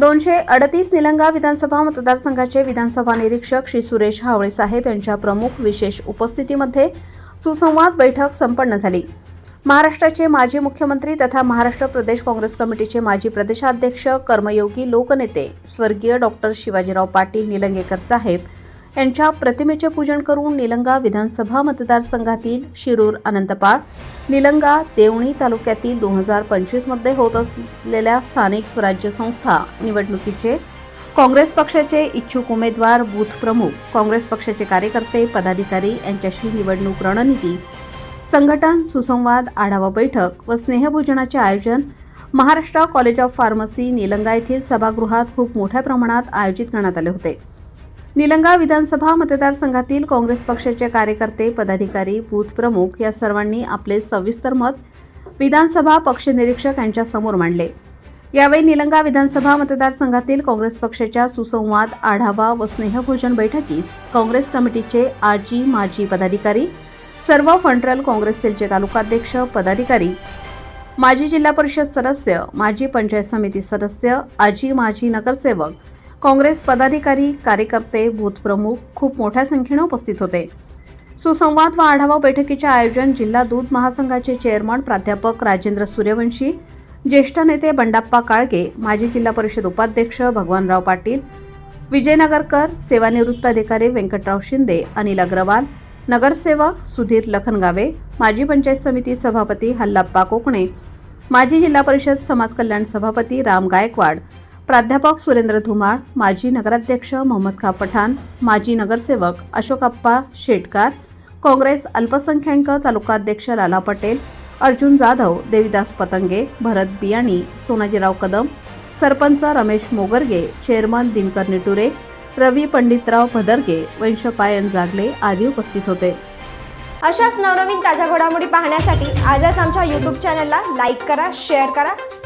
दोनशे अडतीस निलंगा विधानसभा मतदारसंघाचे विधानसभा निरीक्षक श्री सुरेश हावळे साहेब यांच्या प्रमुख विशेष उपस्थितीमध्ये सुसंवाद बैठक संपन्न झाली. महाराष्ट्राचे माजी मुख्यमंत्री तथा महाराष्ट्र प्रदेश काँग्रेस कमिटीचे माजी प्रदेशाध्यक्ष कर्मयोगी लोकनेते स्वर्गीय डॉक्टर शिवाजीराव पाटील निलंगेकर साहेब यांच्या प्रतिमेचे पूजन करून निलंगा विधानसभा मतदारसंघातील शिरूर अनंतपाळ निलंगा देवणी तालुक्यातील दोन हजार पंचवीसमध्ये होत असलेल्या स्थानिक स्वराज्य संस्था निवडणुकीचे काँग्रेस पक्षाचे इच्छुक उमेदवार बूथ प्रमुख काँग्रेस पक्षाचे कार्यकर्ते पदाधिकारी यांच्याशी निवडणूक रणनीती संघटन सुसंवाद आढावा बैठक व स्नेहभोजनाचे आयोजन Maharashtra college of pharmacy Nilanga येथील सभागृहात खूप मोठ्या प्रमाणात आयोजित करण्यात आले होते. निलंगा विधानसभा मतदारसंघातील काँग्रेस पक्षाचे कार्यकर्ते पदाधिकारी बूथ प्रमुख या सर्वांनी आपले सविस्तर मत विधानसभा पक्ष निरीक्षक यांच्या समोर मांडले. यावेळी निलंगा विधानसभा मतदारसंघातील काँग्रेस पक्षाच्या सुसंवाद आढावा व स्नेहभोजन बैठकीस काँग्रेस कमिटीचे आजी माजी पदाधिकारी सर्व फंट्रल काँग्रेस सेलचे तालुकाध्यक्ष पदाधिकारी माजी जिल्हा परिषद सदस्य माजी पंचायत समिती सदस्य आजी माजी नगरसेवक काँग्रेस पदाधिकारी कार्यकर्ते बूथप्रमुख खूप मोठ्या संख्येने उपस्थित होते. सुसंवाद व आढावा बैठकीचे आयोजन जिल्हा दूध महासंघाचे चेअरमन प्राध्यापक राजेंद्र सूर्यवंशी ज्येष्ठ नेते बंडाप्पा काळगे माजी जिल्हा परिषद उपाध्यक्ष भगवानराव पाटील विजयनगरकर सेवानिवृत्त अधिकारी व्यंकटराव शिंदे अनिल अग्रवाल नगरसेवक सुधीर लखनगावे माजी पंचायत समिती सभापती हल्लाप्पा कोकणे माजी जिल्हा परिषद समाज कल्याण सभापती राम गायकवाड प्राध्यापक सुरेंद्र धुमाळ माजी नगराध्यक्ष मोहम्मद खा पठाण माजी नगरसेवक अशोकप्पा शेटकार काँग्रेस अल्पसंख्याक तालुकाध्यक्ष लाला पटेल अर्जुन जाधव देविदास पतंगे भरत बियाणी सोनाजीराव कदम सरपंच रमेश मोगरगे चेअरमन दिनकर निटुरे रवी पंडितराव भदरगे वंशपायन जागले आदी उपस्थित होते. अशाच नवनवीन ताज्या घडामोडी पाहण्यासाठी आजच आमच्या यूट्यूब चॅनलला लाईक करा शेअर करा